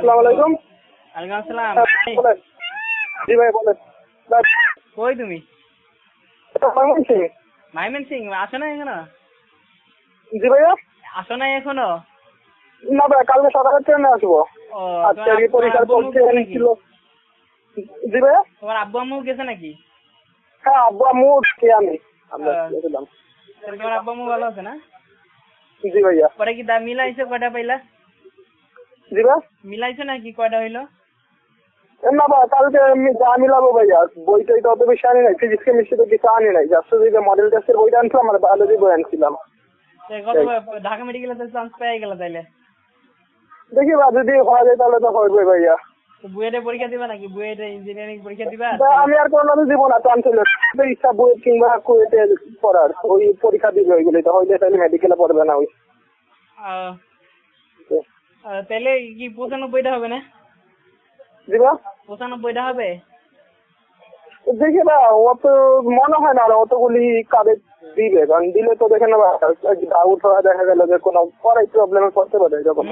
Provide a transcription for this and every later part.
আসসালামু আলাইকুম। ওয়ালাইকুম আসসালাম। হ্যাঁ, জি ভাই বলেন। কই তুমি। মাইমেন সিং আসো না এখনও? জি ভাইয়া। আসো না এখনও? না ভাই কালকে সকালে ট্রেনে আসব। আজকে পরীক্ষার আব্বু পরীক্ষা গেছে নাকি ছিল। জি ভাইয়া। তোমার আব্বু আম্মু গেছে নাকি? হ্যাঁ আব্বু আম্মু কে আমি। আমরা হ্যাঁ। গেছিলাম। তোমার আব্বু আম্মু ভালো আছে না? জি ভাইয়া। পরে কি দা মিলাইছো কয়টা পাইলা? জি ভাই নাকি? কয়টা হইল? না ভাই কালকে আমি যা মিলাবো ভাইয়া বই টই তো অত বেশি আনি নাই ফিজিক্স কেমিস্ট্রি তো কিছু আনি নাই জাস্ট যে মডেল টেস্টের বইটা আনছিলাম আর বায়োলজি বই আনছিলাম। ঢাকা মেডিকেলে তো চান্স পেয়ে গেল তাইলে। দেখি বা যদি হওয়া যায় তাহলে তো হবে ভাইয়া। বুয়েটে পরীক্ষা দিবা নাকি? বুয়েটে ইঞ্জিনিয়ারিং পরীক্ষা দিবা? আমি আর কোনো দিব না চান্সেলের ইচ্ছা কিংবা কুয়েটে পড়ার ওই পরীক্ষা দিবে ওইগুলি তো হইলে তাহলে মেডিকেলে পড়বে না ওই। তাইলে কি পঁচানব্বইটা হবে না? পঁচানব্বইটা হবে? দেখি না অত মনে হয় না আর অতগুলি কাদের দিবে কারণ দিলে তো দেখে নেবা ডাউট হওয়া দেখা গেল যে কোনো পরে প্রবলেমে পড়তে পারে যখন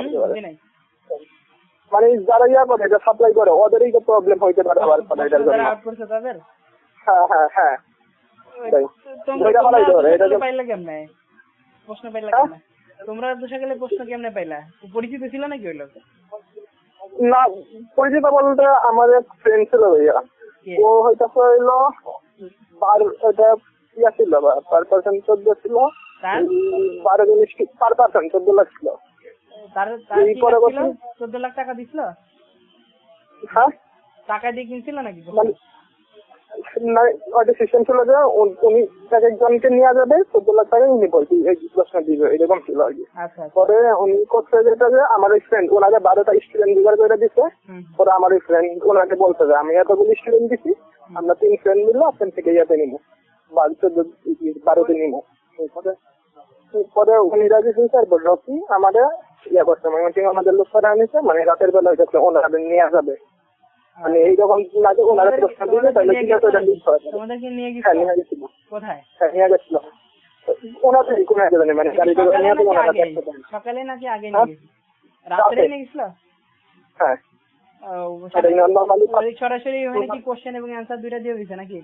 মানে যারা ইয়া করে যে সাপ্লাই করে ওদেরই তো প্রবলেম হইতে পারে আবার পরে এটার জন্য। তাদের? হ্যাঁ হ্যাঁ হ্যাঁ। এটা প্রশ্ন পাইলা কেমনে? তোমরা তো সকালে প্রশ্ন কেমনে পাইলা? পরিচিত ছিল নাকি ওই লোক না পরিচিত বলতে আমার এক ফ্রেন্ড ছিল ভাইয়া? ও হয়তো হইল বার ওটা ইয়া ছিল পার পার্সন চোদ্দ ছিল। বারো জিনিস পার পার্সন চোদ্দ লাখ ছিল। চোদ্দ লাখ টাকা দিছিল? হ্যাঁ? টাকা দিয়ে কিনছিল নাকি? মানে ওটা সিস্টেম ছিল যে উনি এক একজনকে নিয়ে যাবে চোদ্দ লাখ টাকা উনি বলছি এই প্রশ্ন দিবে এরকম ছিল আর কি। আচ্ছা আচ্ছা। পরে উনি করছে যেটা যে আমার ওই ফ্রেন্ড ওনাকে বারোটা স্টুডেন্ট জোগাড় করে দিচ্ছে পরে আমার ওই ফ্রেন্ড ওনাকে বলছে যে আমি এতগুলি স্টুডেন্ট দিছি আমরা তিন ফ্রেন্ড মিললে আপনার থেকে ইয়াতে নিবো। বারো চোদ্দ বারোতে নিবো। পরে পরে উনি রাজি হয়েছে তারপর রকি আমাদের ইয়া করছে মানে আমাদের লোক করা নিছে মানে রাতের বেলা হইতেছে ওনাদের নিয়ে যাবে। মানে এইরকম লাগে ওনারা প্রশ্ন দিলে তাহলে ঠিক আছে ওটা লিস্ট হবে তোমাদেরকে নিয়ে হ্যাঁ গেছিল নিয়ে গেছিল কোথায়? হ্যাঁ নিয়ে গেছিল ওনাদের কোনো একটা জানি মানে গাড়ি করে নিয়ে তো ওনারা আগে? দেখতে পান। সকালে নাকি আগে হ্যাঁ? নিয়ে রাতে। নিয়ে গেছিল? হ্যাঁ। ও, এটা নর্মালি ওই সরাসরি ওখানে কি কোশ্চেন এবং অ্যান্সার দুইটা দিয়ে দিছে নাকি?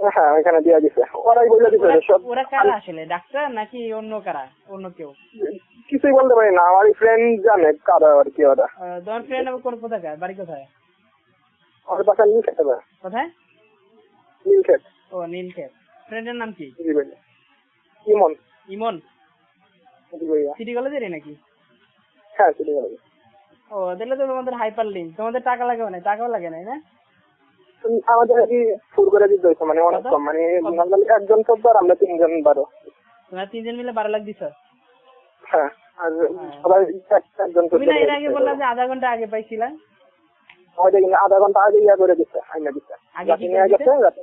হ্যাঁ ওখানে দিয়ে দিছে ওরাই বলে দিছে ওরা- সব ওরা কারা আসলে ডাক্তার নাকি অন্য কারা অন্য কেউ? কিছুই বলতে পারি না আমার ফ্রেন্ড জানে কারা আর কি ওরা। আহ, তোমার ফ্রেন্ড কোন কোথাকার? বাড়ি কোথায়? আমার কোথায়? ও নীলক্ষেত ফ্রেন্ডের নাম কি? জি ভাইয়া ইমন। ইমন? জি ভাইয়া সিটি কলেজেরই নাকি? হ্যাঁ সেটাই বলে ও তাহলে তো তোমাদের হাইপার লিঙ্ক তোমাদের টাকা লাগে না টাকাও লাগে নাই না? আমাদের আর কি করে দিতে হয়েছে মানে অনেক কম মানে একজন চোদ্দ আর আমরা তিনজন বারো। তোমরা তিনজন মিলে বারো লাখ দিছ? হ্যাঁ আর সবাই একজন তুমি না এর আগে চোদ্দ বললা যে আধা ঘণ্টা আগে পাইছিলা আমাদের আধা ঘণ্টা আগে ইয়া করে দিচ্ছে আইনা দিচ্ছে রাতে নিয়ে গেছে রাতে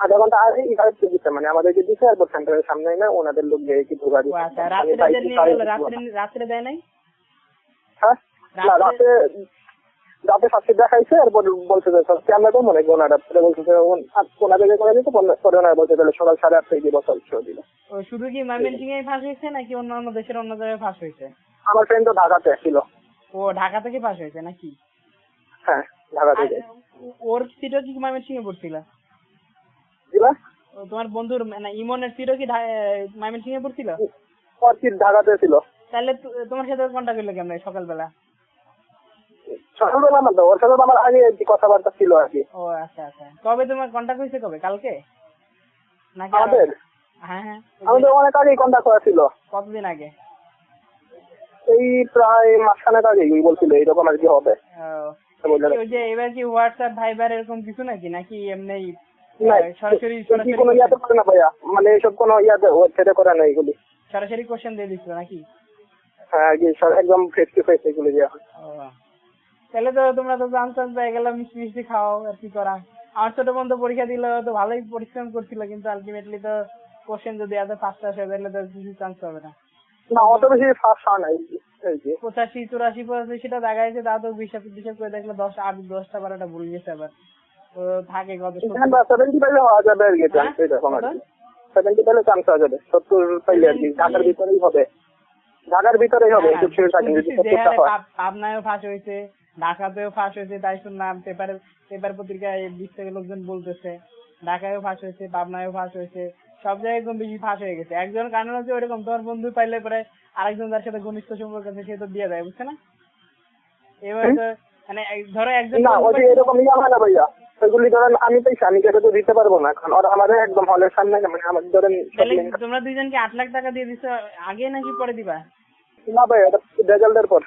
আধা ঘণ্টা আগে ইন্টারেক্ট দিচ্ছে মানে আমাদেরকে দিচ্ছে এরপর সেন্টারের সামনে না ওনাদের লোক গিয়ে রাত্রে রাত্রে দেয় নাই? হ্যাঁ? না রাতে রাতে দেখাইছে এরপর বলছে যে তো মনে ওনারা বলছে যে ওনাদেরকে করে দিতে পরে ওনারা বলছে তাহলে সকাল সাড়ে আটটায় বসা উৎসব দিল। শুধু কি ময়মনসিং এ ফাঁস হয়েছে নাকি অন্য অন্য দেশের অন্য জায়গায় ফাঁস হয়েছে? আমার ফ্রেন্ড তো ঢাকাতে ছিল। ও ঢাকা থেকে ফাঁস হয়েছে নাকি? হ্যাঁ ঢাকা থেকে। ওর সিটও কি ময়মনসিং এ পড়ছিল? তোমার বন্ধুর মানে ইমনের সিটও কি ময়মনসিং এ পড়ছিল? ওর কি ঢাকাতে ছিল। তাহলে তোমার সাথে কন্ট্যাক্ট করল কেমন সকালবেলা? সকালবেলা না ওর সাথে আমার আগে কথাবার্তা ছিল আর কি। ও আচ্ছা আচ্ছা। কবে তোমার কন্ট্যাক্ট হয়েছে কবে? কালকে? নাকি আমাদের? হ্যাঁ হ্যাঁ। আমাদের অনেক আগেই কন্ট্যাক্ট করা ছিল। কতদিন আগে? এই প্রায় মাসখানেক আগেই বলছিল এইরকম আর কি হবে। ওই যে এবার কি হোয়াটসঅ্যাপ ভাইবার এরকম কিছু নাকি? নাকি এমনি সরাসরি সরাসরি কোনো ইয়াতে করে না ভাইয়া? মানে এইসব কোনো ইয়াতে ওয়েবসাইটে করে না এগুলি। সরাসরি কোশ্চেন দিয়ে দিচ্ছিল নাকি? হ্যাঁ আর একদম ফেস টু ফেস এগুলি দেওয়া হয়। তাহলে তো তোমরা তো চান্স চান্স পেয়ে গেলে মিষ্টি মিষ্টি খাও আর কি করা? আমার ছোট বন্ধু পরীক্ষা দিল তো ভালোই পরিশ্রম করছিল কিন্তু আলটিমেটলি তো কোশ্চেন যদি এত ফার্স্ট আসে তাহলে তো কিছু চান্স পাবে না। না অত বেশি ফার্স্ট হয় না পঁচাশি চুরাশি পঁচাশি সেটা দেখা যাচ্ছে তা তো বিশাপ বিশাপ করে দেখলে দশ আট দশটা বারোটা ভুল গেছে আবার। তো থাকে কত সেভেন্টি পাইলে হওয়া যাবে আর কি হ্যাঁ? এরকম আর সেভেন্টি পাইলে চান্স হওয়া যাবে সত্তর পাইলে আর কি ঢাকার ভিতরেই হবে। ঢাকার ভিতরেই হবে হ্যাঁ, হয়। পাবনায়ও ফাঁস হয়েছে ঢাকাতেও ফাঁস হয়েছে তাই শুনলাম পেপারে পেপার পত্রিকায় দিক থেকে লোকজন বলতেছে ঢাকায়ও ফাঁস হয়েছে পাবনায়ও ফাঁস হয়েছে সব জায়গায় একদম বেশি ফাঁস হয়ে গেছে। একজন কারণ হচ্ছে ওইরকম তোমার বন্ধু পাইলে পরে আরেকজন যার সাথে ঘনিষ্ঠ সম্পর্ক আছে সে তো দিয়ে দেয় বুঝছে না? এবার তো মানে ধরো একজন এরকম ইয়া হয় না ভাইয়া ওইগুলি ধরেন আমি আমি কেটে তো দিতে পারব না কারণ ওরা আমাদের একদম হলের সামনে মানে আমার ধরেন তোমরা দুইজনকে আট লাখ টাকা দিয়ে দিছো আগে নাকি পরে দিবা? না ভাই এটা রেজাল্টের পর।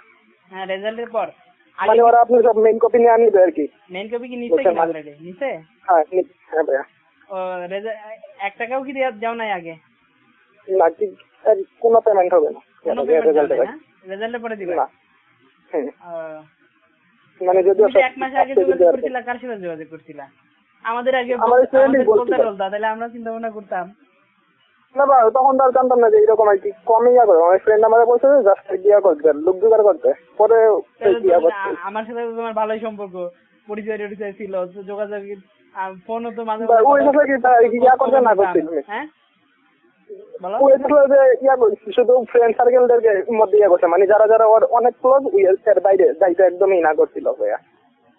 হ্যাঁ রেজাল্টের পর। মানে ওরা আপনি সব মেইন কপি নিয়ে আনবে আর কি। মেন কপি কি কি পারছি। নিচ্ছে হ্যাঁ হ্যাঁ ভাইয়া। এক টাকাও কি দেওয়া নাই আগে? না কি কোনো পেমেন্ট হবে না। রেজাল্টের রেজাল্টের পরে দিবা? না। মানে যদিও তুমি যে এক মাস আগে যোগাযোগ করছিলা কার সাথে যোগাযোগ করছিলা? আমাদের আগে তাহলে আমরা চিন্তা ভাবনা করতাম। না বা তখন তো আর জানতাম না যে এরকম আর কি কমই ইয়া করে। আমার ফ্রেন্ড আমাকে বলছে যে জাস্ট ইয়া করতে লোক জোগাড় করতে। পরে আমার সাথে তোমার ভালোই সম্পর্ক। পরিচয় টরিচয় ছিল যোগাযোগ ফোনও তো মাঝে ওই কি ইয়া করতে না করতে হ্যাঁ? ওই আসলে যে ইয়া শুধু ফ্রেন্ড সার্কেলদেরকে মধ্যে ইয়া করছে মানে যারা যারা ওর অনেক ক্লোজ এর বাইরে যাইতে একদমই না করছিল ভাইয়া।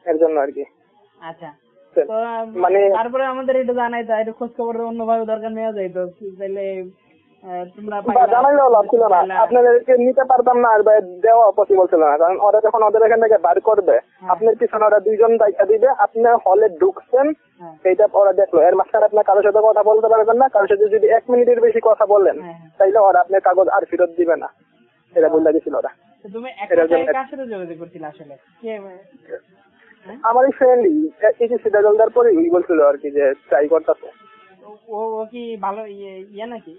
এর জন্য আর কি। আচ্ছা। মানে- তারপরে আমাদের এটা জানাই এটা খোঁজ খবর অন্যভাবে দরকার নেওয়া যাইতো তাহলে জানাইলেও লাভ ছিল না আপনাদেরকে নিতে পারতাম না আর দেওয়া পসিবল ছিল না কারণ ওরা যখন ওদের এখান থেকে বার করবে হ্যাঁ। আপনার পিছনে ওরা দুইজন দায়িত্ব দিবে আপনি হলে ঢুকছেন হ্যাঁ, সেইটা ওরা দেখল। এর মাঝখানে আপনার কারোর সাথে কথা বলতে পারবেন না কারোর সাথে যদি এক মিনিটের বেশি কথা বলেন হ্যাঁ, হ্যাঁ। তাইলে ওরা আপনার কাগজ আর ফেরত দিবে না। এটা বলে দিয়েছিল ওরা। হ্যাঁ? আমার এই ফ্রেন্ডই পরে বলছিল আর কি যে ট্রাই করতেছে। ও কি ভালো ইয়ে ইয়ে নাকি?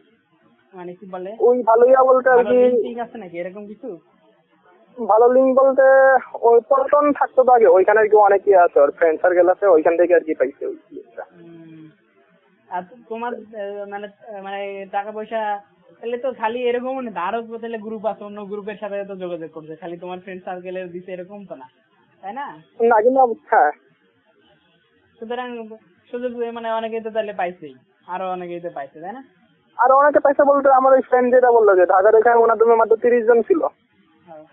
মানে কি বলে? ওই বলতে আর কি লিঙ্ক আছে নাকি? এরকম কিছু? ভালো লিঙ্ক বলতে ওই পল্টন থাকতো তো আগে ওইখানে আর কি অনেক ইয়ে আছে ওর ফ্রেন্ড সার্কেল আছে ওইখান থেকে আর কি পাইছে ওই আর তোমার মানে মানে টাকা পয়সা তাহলে তো খালি এরকম না আরও তাহলে গ্রুপ আছে অন্য গ্রুপের সাথে তো যোগাযোগ করছে খালি তোমার ফ্রেন্ড সার্কেলের দিছে এরকম তো না তাই না? না কিন্তু হ্যাঁ। সুতরাং সুযোগ মানে অনেকেই তো তাহলে পাইছেই আরও অনেকেই তো পাইছে তাই না? আর অনেকে পয়সা বলতে আমার ওই ফ্রেন্ড যেটা বলল যে ঢাকার এখানে ওনার তুমি মাত্র তিরিশ জন ছিল। হ্যাঁ।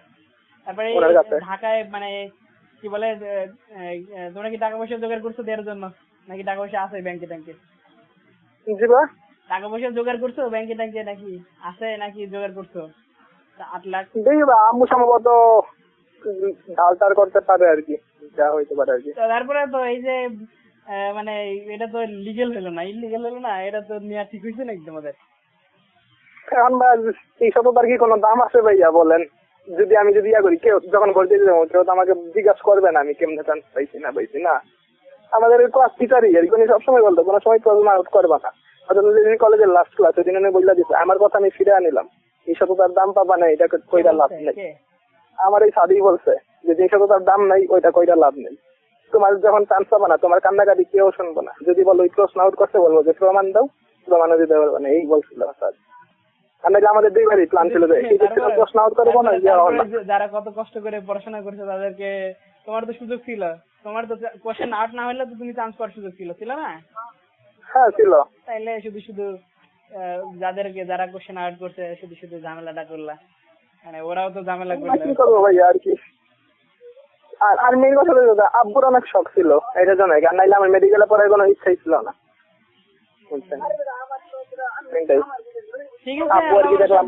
তারপরে ঢাকায় মানে কি বলে তোমরা কি টাকা পয়সা জোগাড় করছ দেওয়ার জন্য? নাকি টাকা পয়সা আছে ব্যাংকে জি বা। টাকা পয়সা জোগাড় করছ ব্যাংকে ট্যাঙ্কে নাকি আছে নাকি জোগাড় করছ? আট লাখ। দেখি বা আম্মু সম্ভবত টাল করতে পারে আর কি যা হইতে পারে আর কি। তো তারপরে তো এই যে মানে এটা তো লিগেল হলো না ইলিগেল হলো না এটা তো নেওয়া ঠিক হয়েছে নাকি তোমাদের? এখন বা আর কি কোনো দাম আছে ভাইয়া বলেন? যদি আমি যদি ইয়া করি কেউ যখন ভর্তি দিতে কেউ তো আমাকে জিজ্ঞাসা করবে না আমি কেমনে চান্স পাইছি না পাইছি না। আমাদের ক্লাস টিচারই সবসময় বলতো কোনো সময় প্রবলেম আউট করবে না। অথচ কলেজের লাস্ট ক্লাস ওই দিন উনি দিচ্ছে আমার কথা আমি ফিরে আনিলাম। এই শততার দাম পাবা না এটা কইরা লাভ নেই। আমার এই সাদি বলছে যে যে শততার দাম নাই ওইটা কইরা লাভ নেই। তোমার যখন চান্স পাবা না তোমার কান্নাকাটি কেউ শুনব না। যদি বলো ওই প্রশ্ন আউট করতে বলব যে প্রমাণ দাও প্রমাণও দিতে পারবে না। এই বলছিল স্যার আর আমাদের দুইবারই প্ল্যান ছিল যে প্রশ্ন আউট করব না তারপরে- যে তারপরে না। যে- যারা কত কষ্ট করে পড়াশোনা করছে তাদেরকে তোমার তো সুযোগ ছিল। তোমার তো কোশ্চেন আউট না হলে তো তুমি চান্স পাওয়ার সুযোগ ছিল। ছিল না? হ্যাঁ ছিল। তাইলে শুধু শুধু যাদেরকে যারা কোশ্চেন আউট করছে শুধু শুধু ঝামেলাটা করলা। মানে ওরাও তো ঝামেলা করল। কি করব ভাইয়া আর কি? আর আর মেন কথা হলো আব্বুর অনেক শখ ছিল এটা জন্য আর নাইলে আমার মেডিকেলে পড়ার কোনো ইচ্ছাই ছিল না। বুঝছেন? ঠিক আছে আব্বু আর কি দেখলাম।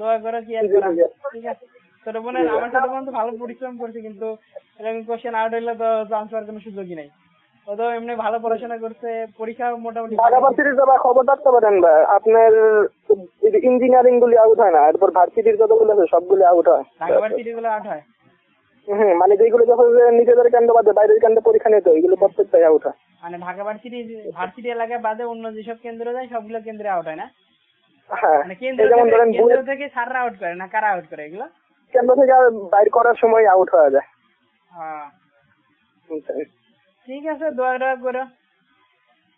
দোয়া করো কি আর জি, করা জি। ঠিক আছে। ছোট বোনের আমার ছোট বোন তো ভালো পরিশ্রম করছে কিন্তু এরকম কোশ্চেন আউট হইলে তো চান্স পাওয়ার কোনো সুযোগই নাই। ও তো এমনি ভালো পড়াশোনা করছে পরীক্ষা মোটামুটি ঢাকা ভার্সিটির যারা খবর রাখতে পারেন ভাই। আপনার ইঞ্জিনিয়ারিং গুলি আউট হয় না এরপর ভার্সিটির যতগুলো আছে সবগুলি আউট হয়। ঢাকা ভার্সিটি গুলো আউট হয়? হম মানে যেগুলো যখন নিজেদের কেন্দ্র বাদে বাইরের কেন্দ্রে পরীক্ষা নিতে হয়, এগুলো প্রত্যেকটাই আউট হয়। মানে ঢাকা ভার্সিটি ভার্সিটি এলাকায় বাদে অন্য যেসব কেন্দ্র যায় সবগুলো কেন্দ্রে আউট হয় না? হ্যাঁ মানে কেন্দ্র যেমন থেকে- সাররা আউট করে না? কারা আউট করে এগুলো? কেন্দ্র থেকে বাইর করার সময় আউট হয়ে যায়। হ্যাঁ। ঠিক আছে দোয়া করো।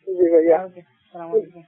জি ভাইয়া। ওকে আসসালামু আলাইকুম।